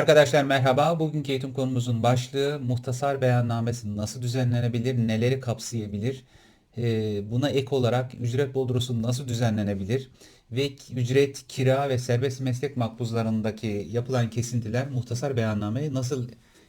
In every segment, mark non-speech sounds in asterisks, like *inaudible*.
Arkadaşlar merhaba. Bugünkü eğitim konumuzun başlığı muhtasar beyannamesi nasıl düzenlenebilir, neleri kapsayabilir? Ee, buna ek olarak ücret bordrosu nasıl düzenlenebilir? Ve ücret, kira ve serbest meslek makbuzlarındaki yapılan kesintiler muhtasar beyannameye nasıl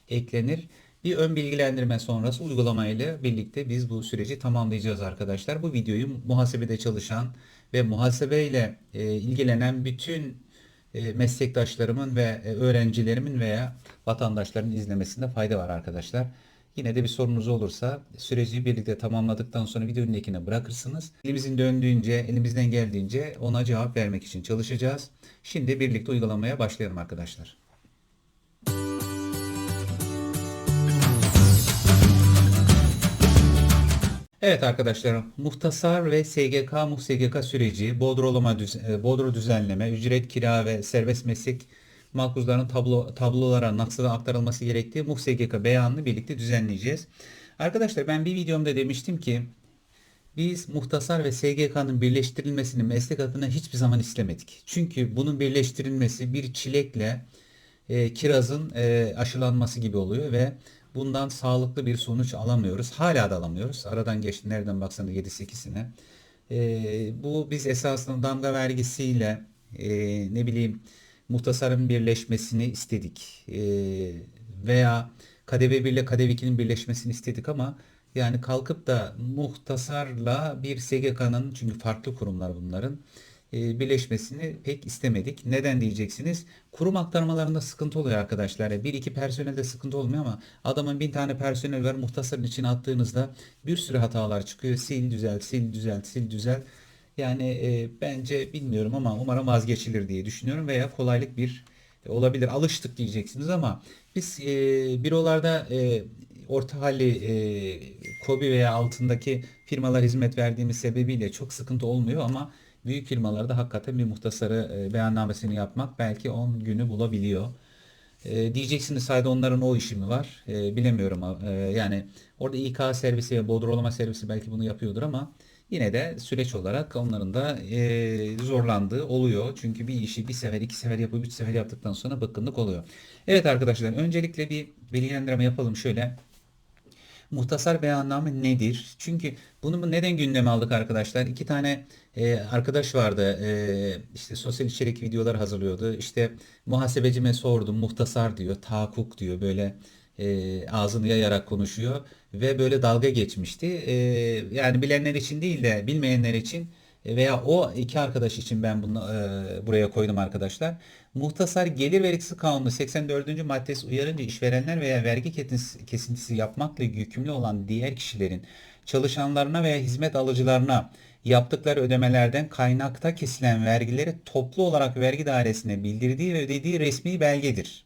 eklenir? Bir ön bilgilendirme sonrası uygulamayla birlikte biz bu süreci tamamlayacağız arkadaşlar. Bu videoyu muhasebede çalışan ve muhasebeyle e, ilgilenen bütün e, meslektaşlarımın ve e, öğrencilerimin veya vatandaşların izlemesinde fayda var arkadaşlar. Yine de bir sorunuz olursa süreci birlikte tamamladıktan sonra videonun linkine bırakırsınız. Elimizin döndüğünce, elimizden geldiğince ona cevap vermek için çalışacağız. Şimdi birlikte uygulamaya başlayalım arkadaşlar. Evet arkadaşlar, muhtasar ve SGK muhsgk süreci, bodrolama, düz, e, bodro düzenleme, ücret, kira ve serbest meslek makbuzlarının tablo, tablolara nasıl aktarılması gerektiği muhsgk beyanını birlikte düzenleyeceğiz. Arkadaşlar ben bir videomda demiştim ki biz muhtasar ve SGK'nın birleştirilmesini meslek adına hiçbir zaman istemedik. Çünkü bunun birleştirilmesi bir çilekle e, kirazın e, aşılanması gibi oluyor ve bundan sağlıklı bir sonuç alamıyoruz. Hala da alamıyoruz. Aradan geçti nereden baksanız 7-8'sine. E, bu biz esasında damga vergisiyle e, ne bileyim muhtasarın birleşmesini istedik. E, veya KDV 1 ile KDV 2'nin birleşmesini istedik ama yani kalkıp da muhtasarla bir SGK'nın çünkü farklı kurumlar bunların birleşmesini pek istemedik. Neden diyeceksiniz? Kurum aktarmalarında sıkıntı oluyor arkadaşlar. Bir iki personelde sıkıntı olmuyor ama adamın bin tane personel var muhtasarın içine attığınızda bir sürü hatalar çıkıyor. Sil düzelt, sil düzelt, sil düzelt. Yani e, bence bilmiyorum ama umarım vazgeçilir diye düşünüyorum veya kolaylık bir e, olabilir. Alıştık diyeceksiniz ama biz e, bürolarda e, orta halli e, KOBİ veya altındaki firmalar hizmet verdiğimiz sebebiyle çok sıkıntı olmuyor ama büyük firmalarda hakikaten bir muhtasarı e, beyannamesini yapmak belki 10 günü bulabiliyor. E, diyeceksiniz sayede onların o işi mi var? E, bilemiyorum. E, yani orada İK servisi ve bodrolama servisi belki bunu yapıyordur ama yine de süreç olarak onların da e, zorlandığı oluyor. Çünkü bir işi bir sefer, iki sefer yapıp üç sefer yaptıktan sonra bıkkınlık oluyor. Evet arkadaşlar öncelikle bir bilgilendirme yapalım şöyle. Muhtasar beyanname nedir? Çünkü bunu neden gündeme aldık arkadaşlar? İki tane e, arkadaş vardı. E, işte sosyal içerik videolar hazırlıyordu. İşte muhasebecime sordum. Muhtasar diyor. Tahakkuk diyor. Böyle e, ağzını yayarak konuşuyor. Ve böyle dalga geçmişti. E, yani bilenler için değil de bilmeyenler için veya o iki arkadaş için ben bunu e, buraya koydum arkadaşlar. Muhtasar gelir vergisi kanunu 84. maddesi uyarınca işverenler veya vergi kesintisi yapmakla yükümlü olan diğer kişilerin çalışanlarına veya hizmet alıcılarına yaptıkları ödemelerden kaynakta kesilen vergileri toplu olarak vergi dairesine bildirdiği ve ödediği resmi belgedir.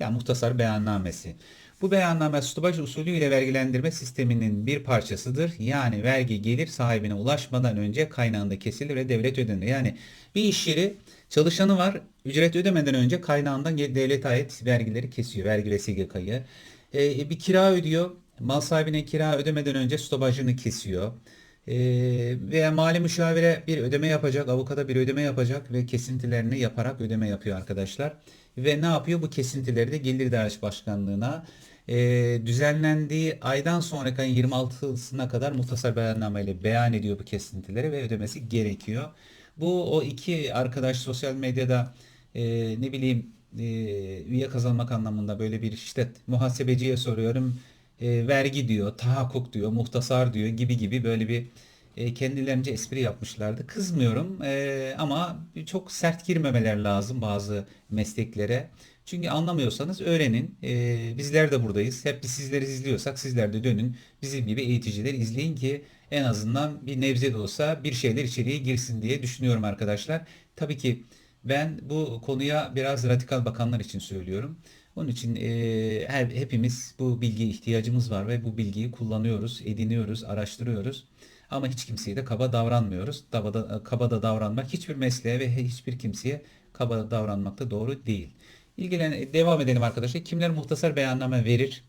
Yani muhtasar beyannamesi. Bu beyanname Stubaj usulü ile vergilendirme sisteminin bir parçasıdır. Yani vergi gelir sahibine ulaşmadan önce kaynağında kesilir ve devlet ödenir. Yani bir iş yeri çalışanı var ücret ödemeden önce kaynağından devlet ait vergileri kesiyor. Vergi ve SGK'yı. Ee, bir kira ödüyor. Mal sahibine kira ödemeden önce stopajını kesiyor. Ee, veya mali müşavire bir ödeme yapacak, avukata bir ödeme yapacak ve kesintilerini yaparak ödeme yapıyor arkadaşlar. Ve ne yapıyor? Bu kesintileri de Gelir Dairesi Başkanlığı'na e, düzenlendiği aydan sonraki ayın 26'sına kadar muhtasar beyanname ile beyan ediyor bu kesintileri ve ödemesi gerekiyor. Bu o iki arkadaş sosyal medyada e, ne bileyim e, üye kazanmak anlamında böyle bir işte muhasebeciye soruyorum e, vergi diyor, tahakkuk diyor, muhtasar diyor gibi gibi böyle bir e, kendilerince espri yapmışlardı. Kızmıyorum e, ama çok sert girmemeler lazım bazı mesleklere. Çünkü anlamıyorsanız öğrenin. E, bizler de buradayız. Hep biz sizleri izliyorsak sizler de dönün. Bizim gibi eğiticiler izleyin ki en azından bir nebze de olsa bir şeyler içeriye girsin diye düşünüyorum arkadaşlar. Tabii ki ben bu konuya biraz radikal bakanlar için söylüyorum. Onun için e, her, hepimiz bu bilgiye ihtiyacımız var ve bu bilgiyi kullanıyoruz, ediniyoruz, araştırıyoruz. Ama hiç kimseye de kaba davranmıyoruz. Kaba kaba da davranmak hiçbir mesleğe ve hiçbir kimseye kaba davranmak da doğru değil. İlgilen devam edelim arkadaşlar. Kimler muhtasar beyanname verir?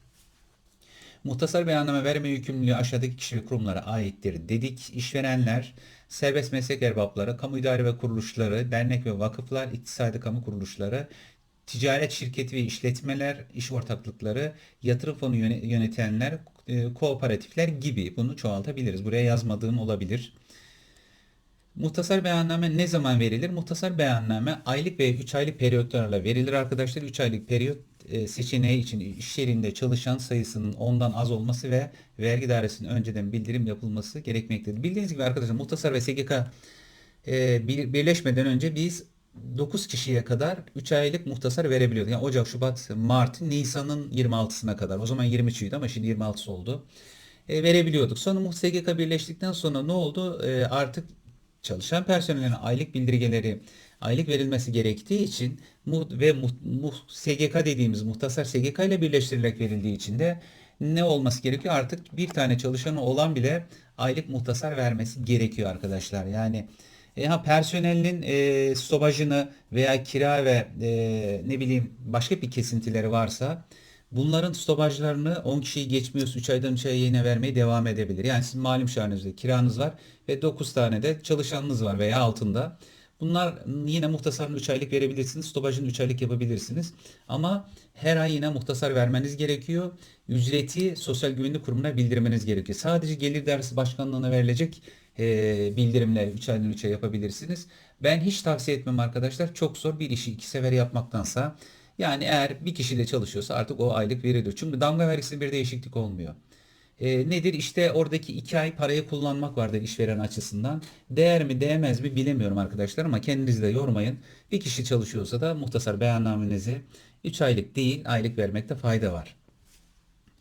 Muhtasar beyanname verme yükümlülüğü aşağıdaki kişi ve kurumlara aittir dedik. İşverenler, serbest meslek erbapları, kamu idare ve kuruluşları, dernek ve vakıflar, iktisadi kamu kuruluşları, ticaret şirketi ve işletmeler, iş ortaklıkları, yatırım fonu yöne- yönetenler, e, kooperatifler gibi bunu çoğaltabiliriz. Buraya yazmadığım olabilir. Muhtasar beyanname ne zaman verilir? Muhtasar beyanname aylık ve 3 aylık periyotlarla verilir arkadaşlar. 3 aylık periyot e, seçeneği için iş yerinde çalışan sayısının ondan az olması ve vergi dairesinin önceden bildirim yapılması gerekmektedir. Bildiğiniz gibi arkadaşlar muhtasar ve SGK e, bir- birleşmeden önce biz 9 kişiye kadar 3 aylık muhtasar verebiliyorduk. Yani Ocak, Şubat, Mart, Nisan'ın 26'sına kadar. O zaman 23'üydü ama şimdi 26'sı oldu. E, verebiliyorduk. Sonra SGK birleştikten sonra ne oldu? E, artık çalışan personelin aylık bildirgeleri aylık verilmesi gerektiği için ve SGK dediğimiz muhtasar SGK ile birleştirilerek verildiği için de ne olması gerekiyor? Artık bir tane çalışanı olan bile aylık muhtasar vermesi gerekiyor arkadaşlar. Yani e, ha personelin e, stopajını veya kira ve e, ne bileyim başka bir kesintileri varsa bunların stopajlarını 10 kişiyi geçmiyorsa 3 aydan 3 aya yine vermeye devam edebilir. Yani sizin malum şarjınızda kiranız var ve 9 tane de çalışanınız var veya altında. Bunlar yine muhtasarını 3 aylık verebilirsiniz. Stopajını 3 aylık yapabilirsiniz. Ama her ay yine muhtasar vermeniz gerekiyor. Ücreti Sosyal Güvenlik Kurumu'na bildirmeniz gerekiyor. Sadece Gelir Dairesi Başkanlığı'na verilecek e, bildirimler 3 aydan 3'e yapabilirsiniz. Ben hiç tavsiye etmem arkadaşlar. Çok zor bir işi iki sefer yapmaktansa. Yani eğer bir kişi de çalışıyorsa artık o aylık verilir. Çünkü damga vergisinde bir değişiklik olmuyor. E, nedir? İşte oradaki iki ay parayı kullanmak vardır işveren açısından. Değer mi değmez mi bilemiyorum arkadaşlar ama kendinizi de yormayın. Bir kişi çalışıyorsa da muhtasar beyannamenizi 3 aylık değil aylık vermekte fayda var.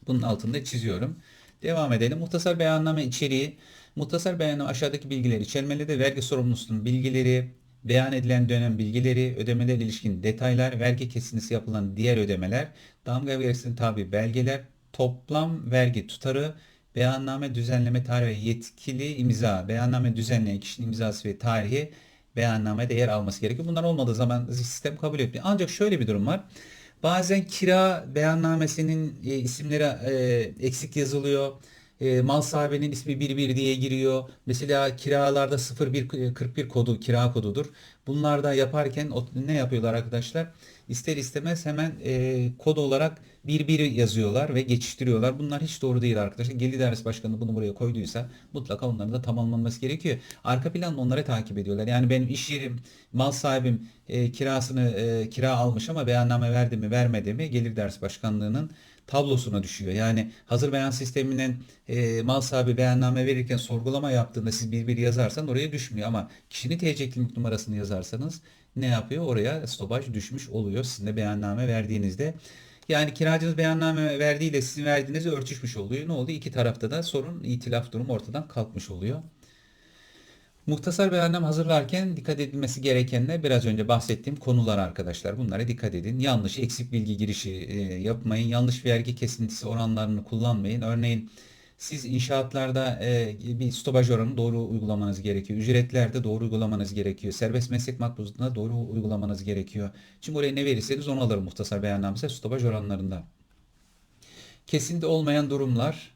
Bunun altında çiziyorum. Devam edelim. Muhtasar beyanname içeriği. Muhtasar beyanname aşağıdaki bilgileri içermelidir. Vergi sorumlusunun bilgileri, beyan edilen dönem bilgileri, ödemeler ilişkin detaylar, vergi kesintisi yapılan diğer ödemeler, damga vergisine tabi belgeler, toplam vergi tutarı, beyanname düzenleme tarihi yetkili imza, beyanname düzenleyen kişinin imzası ve tarihi beyannamede yer alması gerekiyor. Bunlar olmadığı zaman sistem kabul etmiyor. Ancak şöyle bir durum var. Bazen kira beyannamesinin e, isimleri e, eksik yazılıyor. E, mal sahibinin ismi 11 diye giriyor. Mesela kiralarda 0141 kodu kira kodudur. Bunlar da yaparken ne yapıyorlar arkadaşlar? İster istemez hemen e, kod olarak 11 yazıyorlar ve geçiştiriyorlar. Bunlar hiç doğru değil arkadaşlar. Gelir Dairesi Başkanı bunu buraya koyduysa mutlaka onların da tamamlanması gerekiyor. Arka planda onları takip ediyorlar. Yani benim iş yerim, mal sahibim e, kirasını e, kira almış ama beyanname verdi mi vermedi mi Gelir Dairesi Başkanlığı'nın tablosuna düşüyor. Yani hazır beyan sisteminden e, mal sahibi beyanname verirken sorgulama yaptığında siz bir bir yazarsan oraya düşmüyor ama kişinin TC kimlik numarasını yazarsanız ne yapıyor? Oraya stopaj düşmüş oluyor sizin de beyanname verdiğinizde. Yani kiracınız beyanname verdiğiyle sizin verdiğiniz örtüşmüş oluyor. Ne oldu? İki tarafta da sorun, itilaf durum ortadan kalkmış oluyor. Muhtasar beyanname hazırlarken dikkat edilmesi gerekenler biraz önce bahsettiğim konular arkadaşlar. Bunlara dikkat edin. Yanlış eksik bilgi girişi e, yapmayın. Yanlış vergi kesintisi oranlarını kullanmayın. Örneğin siz inşaatlarda e, bir stopaj oranı doğru uygulamanız gerekiyor. Ücretlerde doğru uygulamanız gerekiyor. Serbest meslek makbuzunda doğru uygulamanız gerekiyor. Çünkü oraya ne verirseniz onu alır muhtasar beyannamesi stopaj oranlarında. Kesinti olmayan durumlar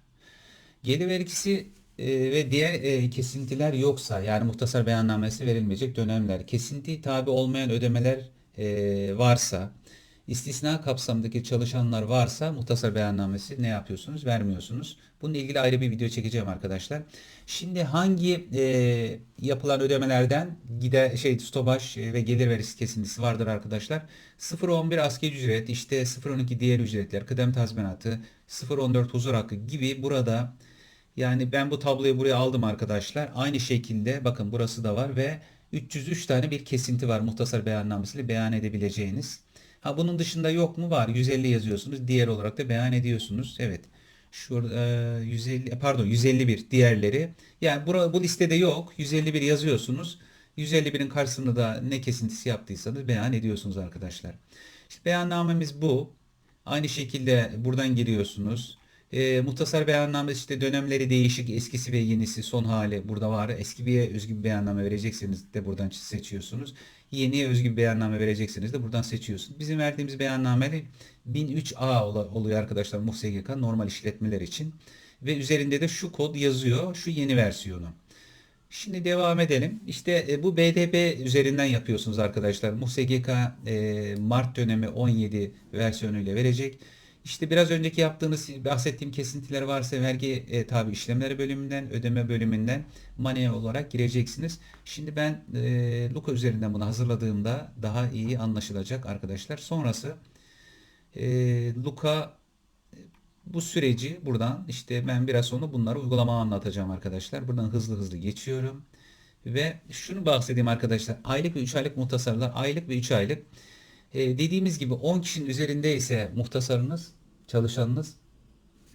Gelir vergisi e, ve diğer e, kesintiler yoksa yani muhtasar beyannamesi verilmeyecek dönemler, kesinti tabi olmayan ödemeler e, varsa, istisna kapsamındaki çalışanlar varsa muhtasar beyannamesi ne yapıyorsunuz? Vermiyorsunuz. Bununla ilgili ayrı bir video çekeceğim arkadaşlar. Şimdi hangi e, yapılan ödemelerden gider şey stopaj e, ve gelir vergisi kesintisi vardır arkadaşlar? 0.11 asgari ücret, işte 0.12 diğer ücretler, kıdem tazminatı, 0.14 huzur hakkı gibi burada yani ben bu tabloyu buraya aldım arkadaşlar. Aynı şekilde bakın burası da var ve 303 tane bir kesinti var muhtasar beyannamesiyle beyan edebileceğiniz. Ha bunun dışında yok mu? Var. 150 yazıyorsunuz. Diğer olarak da beyan ediyorsunuz. Evet. Şurada e, 150 pardon 151 diğerleri. Yani bura, bu listede yok. 151 yazıyorsunuz. 151'in karşısında da ne kesintisi yaptıysanız beyan ediyorsunuz arkadaşlar. İşte beyannamemiz bu. Aynı şekilde buradan giriyorsunuz. E, muhtasar beyanname işte dönemleri değişik, eskisi ve yenisi son hali burada var. Eski bir özgü bir beyanname verecekseniz de buradan seçiyorsunuz. Yeniye özgü bir beyanname verecekseniz de buradan seçiyorsunuz. Bizim verdiğimiz beyanname 1003A ola- oluyor arkadaşlar MUHSGK normal işletmeler için. Ve üzerinde de şu kod yazıyor. Şu yeni versiyonu. Şimdi devam edelim. İşte e, bu BDP üzerinden yapıyorsunuz arkadaşlar. MUSGK e, Mart dönemi 17 versiyonuyla verecek. İşte biraz önceki yaptığınız bahsettiğim kesintiler varsa vergi e, tabi işlemleri bölümünden, ödeme bölümünden manuel olarak gireceksiniz. Şimdi ben e, Luka üzerinden bunu hazırladığımda daha iyi anlaşılacak arkadaşlar. Sonrası e, Luka bu süreci buradan işte ben biraz sonra bunları uygulama anlatacağım arkadaşlar. Buradan hızlı hızlı geçiyorum. Ve şunu bahsedeyim arkadaşlar. Aylık ve 3 aylık muhtasarlar. Aylık ve 3 aylık. E, dediğimiz gibi 10 kişinin üzerinde ise muhtasarınız, çalışanınız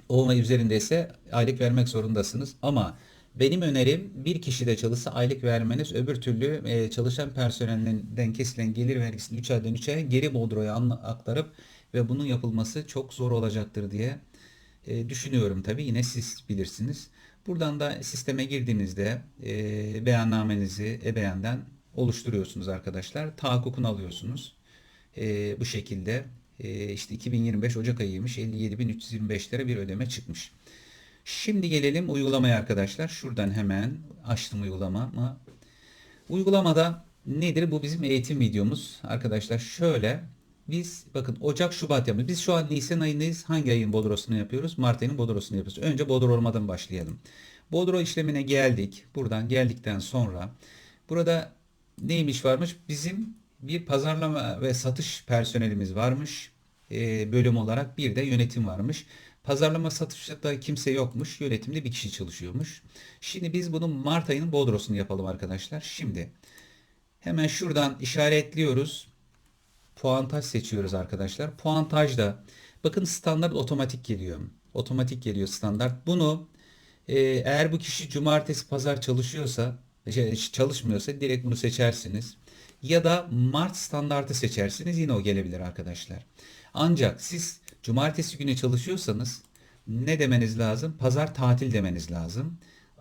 10 ve üzerinde ise aylık vermek zorundasınız. Ama benim önerim bir kişi de çalışsa aylık vermeniz öbür türlü e, çalışan personelinden kesilen gelir vergisini 3 aydan 3 aya geri bodroya aktarıp ve bunun yapılması çok zor olacaktır diye e, düşünüyorum tabii. Yine siz bilirsiniz. Buradan da sisteme girdiğinizde e, beyannamenizi e-beyandan oluşturuyorsunuz arkadaşlar. Tahakkukunu alıyorsunuz. E, bu şekilde işte 2025 Ocak ayıymış 57.325 lira bir ödeme çıkmış. Şimdi gelelim uygulamaya arkadaşlar. Şuradan hemen açtım uygulama. Uygulamada nedir? Bu bizim eğitim videomuz. Arkadaşlar şöyle biz bakın Ocak Şubat yapıyoruz. Biz şu an Nisan ayındayız. Hangi ayın bodrosunu yapıyoruz? Mart ayının bodrosunu yapıyoruz. Önce bodro olmadan başlayalım. Bodro işlemine geldik. Buradan geldikten sonra burada neymiş varmış? Bizim bir pazarlama ve satış personelimiz varmış. E, bölüm olarak bir de yönetim varmış. Pazarlama satışta kimse yokmuş. Yönetimde bir kişi çalışıyormuş. Şimdi biz bunun Mart ayının bodrosunu yapalım arkadaşlar. Şimdi hemen şuradan işaretliyoruz puantaj seçiyoruz arkadaşlar. Puantajda bakın standart otomatik geliyor. Otomatik geliyor standart. Bunu e, eğer bu kişi cumartesi pazar çalışıyorsa şey, çalışmıyorsa direkt bunu seçersiniz. Ya da Mart standartı seçersiniz. Yine o gelebilir arkadaşlar. Ancak siz cumartesi günü çalışıyorsanız ne demeniz lazım? Pazar tatil demeniz lazım.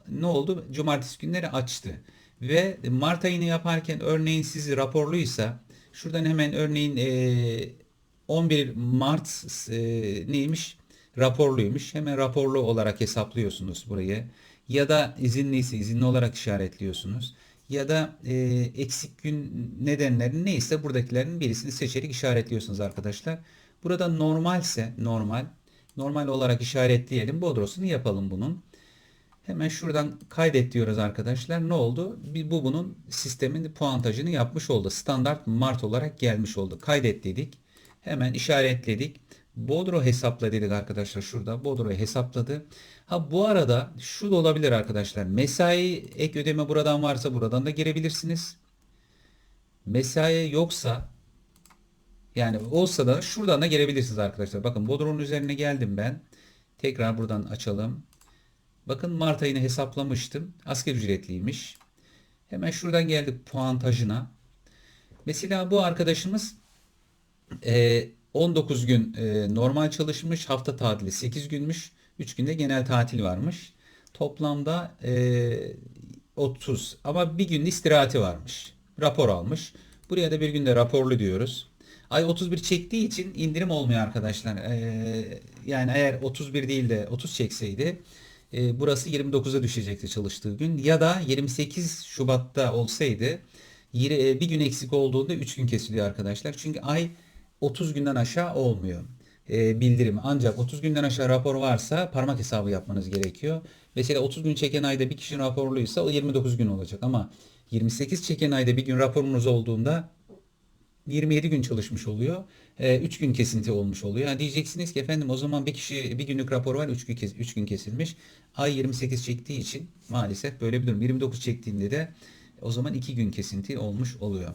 Ne oldu? Cumartesi günleri açtı. Ve Mart ayını yaparken örneğin sizi raporluysa Şuradan hemen örneğin e, 11 Mart e, neymiş? Raporluymuş. Hemen raporlu olarak hesaplıyorsunuz burayı. Ya da izinliyse izinli olarak işaretliyorsunuz. Ya da e, eksik gün nedenleri neyse buradakilerin birisini seçerek işaretliyorsunuz arkadaşlar. Burada normalse normal normal olarak işaretleyelim. Bodrosunu yapalım bunun. Hemen şuradan kaydet diyoruz arkadaşlar. Ne oldu? Bu bunun sistemin puantajını yapmış oldu. Standart Mart olarak gelmiş oldu. Kaydet dedik. Hemen işaretledik. Bodro hesapla dedik arkadaşlar şurada. Bodro'yu hesapladı. Ha bu arada şu da olabilir arkadaşlar. Mesai ek ödeme buradan varsa buradan da girebilirsiniz. Mesai yoksa yani olsa da şuradan da girebilirsiniz arkadaşlar. Bakın Bodro'nun üzerine geldim ben. Tekrar buradan açalım. Bakın Mart ayını hesaplamıştım. Asgari ücretliymiş. Hemen şuradan geldik puantajına. Mesela bu arkadaşımız 19 e, gün e, normal çalışmış. Hafta tatili 8 günmüş. 3 günde genel tatil varmış. Toplamda 30 e, ama bir gün istirahati varmış. Rapor almış. Buraya da bir günde raporlu diyoruz. Ay 31 çektiği için indirim olmuyor arkadaşlar. Yani eğer 31 değil de 30 çekseydi e, burası 29'a düşecekti çalıştığı gün. Ya da 28 Şubat'ta olsaydı e, bir gün eksik olduğunda 3 gün kesiliyor arkadaşlar. Çünkü ay 30 günden aşağı olmuyor e, bildirim. Ancak 30 günden aşağı rapor varsa parmak hesabı yapmanız gerekiyor. Mesela 30 gün çeken ayda bir kişi raporluysa o 29 gün olacak ama 28 çeken ayda bir gün raporunuz olduğunda 27 gün çalışmış oluyor. 3 gün kesinti olmuş oluyor. Yani diyeceksiniz ki efendim o zaman bir kişi bir günlük rapor var 3 gün, 3 gün kesilmiş. Ay 28 çektiği için maalesef böyle bir durum. 29 çektiğinde de o zaman 2 gün kesinti olmuş oluyor.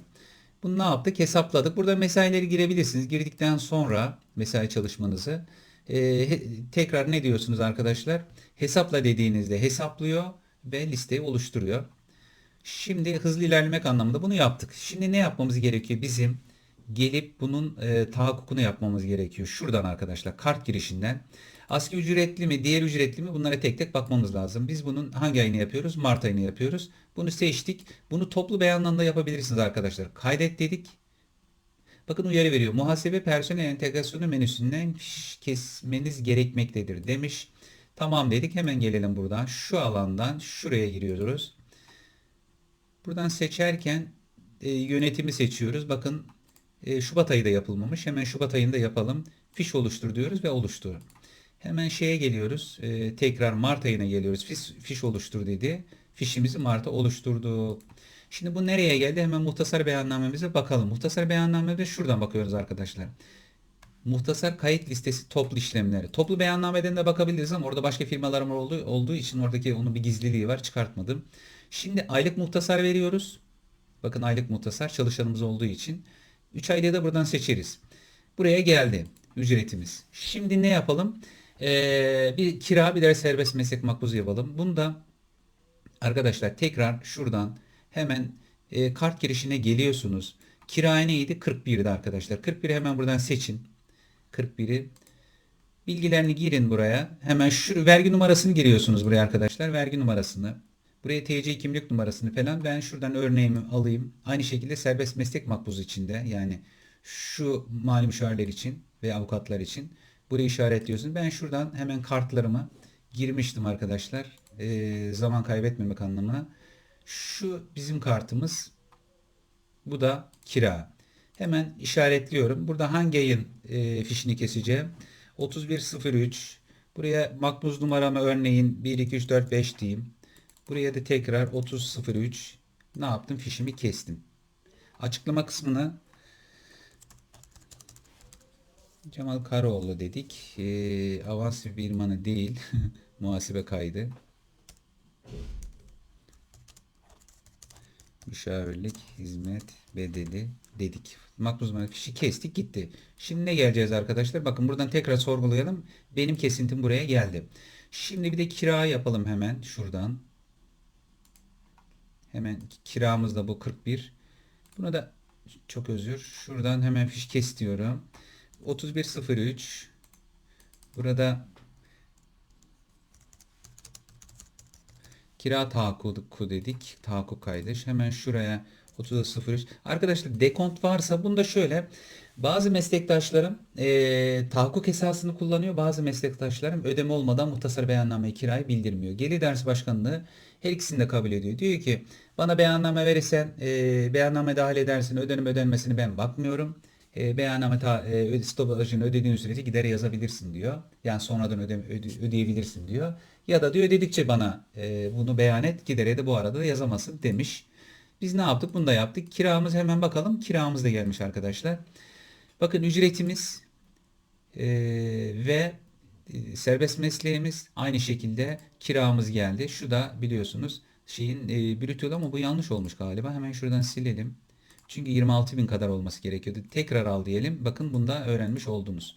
Bunu ne yaptık? Hesapladık. Burada mesaileri girebilirsiniz. Girdikten sonra mesai çalışmanızı e, tekrar ne diyorsunuz arkadaşlar? Hesapla dediğinizde hesaplıyor ve listeyi oluşturuyor. Şimdi hızlı ilerlemek anlamında bunu yaptık. Şimdi ne yapmamız gerekiyor? Bizim gelip bunun e, tahakkukunu yapmamız gerekiyor. Şuradan arkadaşlar kart girişinden. Asgari ücretli mi, diğer ücretli mi bunlara tek tek bakmamız lazım. Biz bunun hangi ayını yapıyoruz? Mart ayını yapıyoruz. Bunu seçtik. Bunu toplu beyanla da yapabilirsiniz arkadaşlar. Kaydet dedik. Bakın uyarı veriyor. Muhasebe personel entegrasyonu menüsünden kesmeniz gerekmektedir demiş. Tamam dedik. Hemen gelelim buradan. Şu alandan şuraya giriyoruz. Buradan seçerken e, yönetimi seçiyoruz. Bakın e, Şubat ayı da yapılmamış. Hemen Şubat ayında yapalım. Fiş oluştur diyoruz ve oluştur. Hemen şeye geliyoruz. E, tekrar Mart ayına geliyoruz. Fiş, fiş oluştur dedi. Fişimizi Mart'a oluşturduk. Şimdi bu nereye geldi? Hemen muhtasar beyannamemize bakalım. Muhtasar beyannamede şuradan bakıyoruz arkadaşlar. Muhtasar kayıt listesi toplu işlemleri. Toplu beyannameden de bakabiliriz ama orada başka firmalarım olduğu, olduğu için oradaki onun bir gizliliği var. Çıkartmadım. Şimdi aylık muhtasar veriyoruz. Bakın aylık muhtasar çalışanımız olduğu için. 3 aylığı da buradan seçeriz. Buraya geldi ücretimiz. Şimdi ne yapalım? Ee, bir kira bir de serbest meslek makbuzu yapalım. Bunda arkadaşlar tekrar şuradan hemen e, kart girişine geliyorsunuz. Kira neydi? 41'di arkadaşlar. 41'i hemen buradan seçin. 41'i bilgilerini girin buraya. Hemen şu vergi numarasını giriyorsunuz buraya arkadaşlar. Vergi numarasını. Buraya TC kimlik numarasını falan ben şuradan örneğimi alayım. Aynı şekilde serbest meslek makbuzu içinde yani şu mali müşavirler için ve avukatlar için burayı işaretliyorsun. Ben şuradan hemen kartlarımı girmiştim arkadaşlar. Ee, zaman kaybetmemek anlamına. Şu bizim kartımız. Bu da kira. Hemen işaretliyorum. Burada hangi ayın e, fişini keseceğim? 3103. Buraya makbuz numaramı örneğin 1, 2, 3, 4, 5 diyeyim. Buraya da tekrar 3003 ne yaptım? Fişimi kestim. Açıklama kısmına Cemal Karaoğlu dedik. E, avans firmanı değil. *laughs* Muhasebe kaydı. Müşavirlik, hizmet, bedeli dedik. Makbuz fişi kestik gitti. Şimdi ne geleceğiz arkadaşlar? Bakın buradan tekrar sorgulayalım. Benim kesintim buraya geldi. Şimdi bir de kira yapalım hemen şuradan. Hemen kiramız da bu 41. Buna da çok özür. Şuradan hemen fiş kes diyorum. 3103 Burada kira tahakkuku dedik. Tahakkuk kaydı. Hemen şuraya 30.03 Arkadaşlar dekont varsa bunda şöyle bazı meslektaşlarım e, tahakkuk esasını kullanıyor. Bazı meslektaşlarım ödeme olmadan muhtasar beyanname kirayı bildirmiyor. Gelir Ders Başkanlığı her ikisini de kabul ediyor. Diyor ki bana beyanname verirsen e, beyanname dahil edersin ödenim ödenmesini ben bakmıyorum. E, beyanname ta, e, stopajını ödediğin sürece gideri yazabilirsin diyor. Yani sonradan öde, öde, ödeyebilirsin diyor. Ya da diyor ödedikçe bana e, bunu beyan et gidere de bu arada da yazamasın demiş. Biz ne yaptık? Bunu da yaptık. Kiramız hemen bakalım. Kiramız da gelmiş arkadaşlar. Bakın ücretimiz e, ve e, serbest mesleğimiz aynı şekilde kiramız geldi. Şu da biliyorsunuz şeyin e, brütül ama bu yanlış olmuş galiba. Hemen şuradan silelim. Çünkü 26 bin kadar olması gerekiyordu. Tekrar al diyelim. Bakın bunda öğrenmiş oldunuz.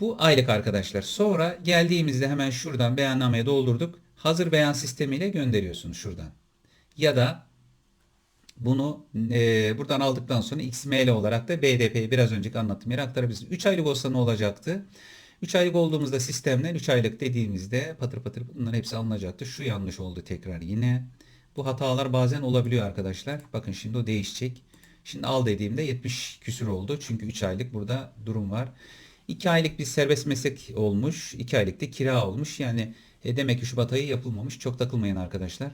Bu aylık arkadaşlar. Sonra geldiğimizde hemen şuradan beyannameye doldurduk. Hazır beyan sistemiyle gönderiyorsunuz şuradan. Ya da bunu e, buradan aldıktan sonra XML olarak da BDP'yi biraz önceki anlattığım yere aktarabilirsiniz. 3 aylık olsa ne olacaktı? 3 aylık olduğumuzda sistemden 3 aylık dediğimizde patır patır bunların hepsi alınacaktı. Şu yanlış oldu tekrar yine. Bu hatalar bazen olabiliyor arkadaşlar. Bakın şimdi o değişecek. Şimdi al dediğimde 70 küsür oldu. Çünkü 3 aylık burada durum var. 2 aylık bir serbest meslek olmuş. 2 aylık da kira olmuş. Yani e, demek ki Şubat ayı yapılmamış. Çok takılmayın arkadaşlar.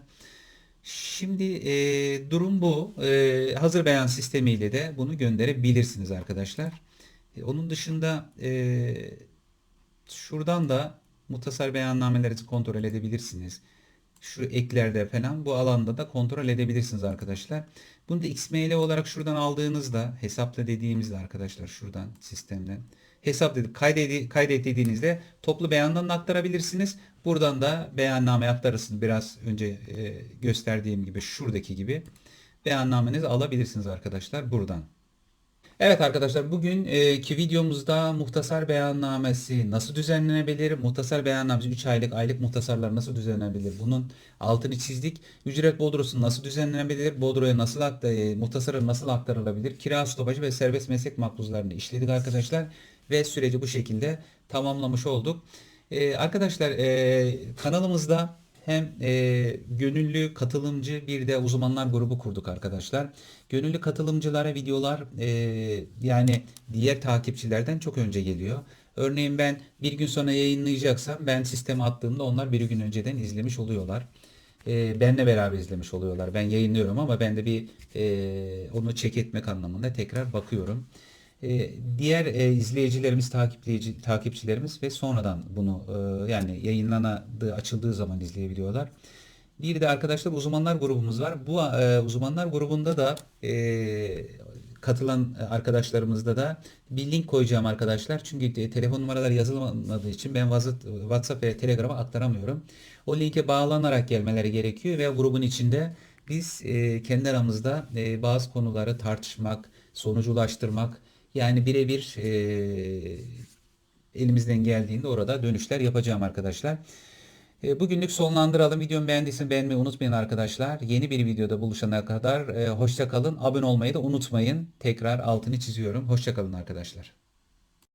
Şimdi e, durum bu. E, hazır beyan sistemiyle de bunu gönderebilirsiniz arkadaşlar. E, onun dışında e, şuradan da muhtasar beyannameleri kontrol edebilirsiniz. Şu eklerde falan bu alanda da kontrol edebilirsiniz arkadaşlar. Bunu da XML olarak şuradan aldığınızda hesapla dediğimizde arkadaşlar şuradan sistemden hesap dedik kaydedi, kaydet dediğinizde toplu beyandan da aktarabilirsiniz. Buradan da beyanname aktarırsınız. Biraz önce e, gösterdiğim gibi şuradaki gibi beyannamenizi alabilirsiniz arkadaşlar buradan. Evet arkadaşlar bugünkü videomuzda muhtasar beyannamesi nasıl düzenlenebilir? Muhtasar beyannamesi 3 aylık aylık muhtasarlar nasıl düzenlenebilir? Bunun altını çizdik. Ücret bodrosu nasıl düzenlenebilir? Bodroya nasıl aktar, muhtasara nasıl aktarılabilir? Kira stopajı ve serbest meslek makbuzlarını işledik arkadaşlar. Ve süreci bu şekilde tamamlamış olduk. Ee, arkadaşlar e, kanalımızda hem e, gönüllü katılımcı bir de uzmanlar grubu kurduk arkadaşlar. Gönüllü katılımcılara videolar e, yani diğer takipçilerden çok önce geliyor. Örneğin ben bir gün sonra yayınlayacaksam ben sisteme attığımda onlar bir gün önceden izlemiş oluyorlar. e, benle beraber izlemiş oluyorlar. Ben yayınlıyorum ama ben de bir e, onu check etmek anlamında tekrar bakıyorum. E, diğer e, izleyicilerimiz, takipleyici, takipçilerimiz ve sonradan bunu e, yani yayınlanadığı, açıldığı zaman izleyebiliyorlar. Bir de arkadaşlar uzmanlar grubumuz var. Bu e, uzmanlar grubunda da e, katılan arkadaşlarımızda da bir link koyacağım arkadaşlar. Çünkü te- telefon numaraları yazılmadığı için ben Whats- WhatsApp ve Telegram'a aktaramıyorum. O linke bağlanarak gelmeleri gerekiyor ve grubun içinde biz e, kendi aramızda e, bazı konuları tartışmak, sonucu ulaştırmak yani birebir e, elimizden geldiğinde orada dönüşler yapacağım arkadaşlar. E, Bugünlük sonlandıralım. Videomu beğendiyseniz beğenmeyi unutmayın arkadaşlar. Yeni bir videoda buluşana kadar e, hoşça kalın. Abone olmayı da unutmayın. Tekrar altını çiziyorum. Hoşça kalın arkadaşlar.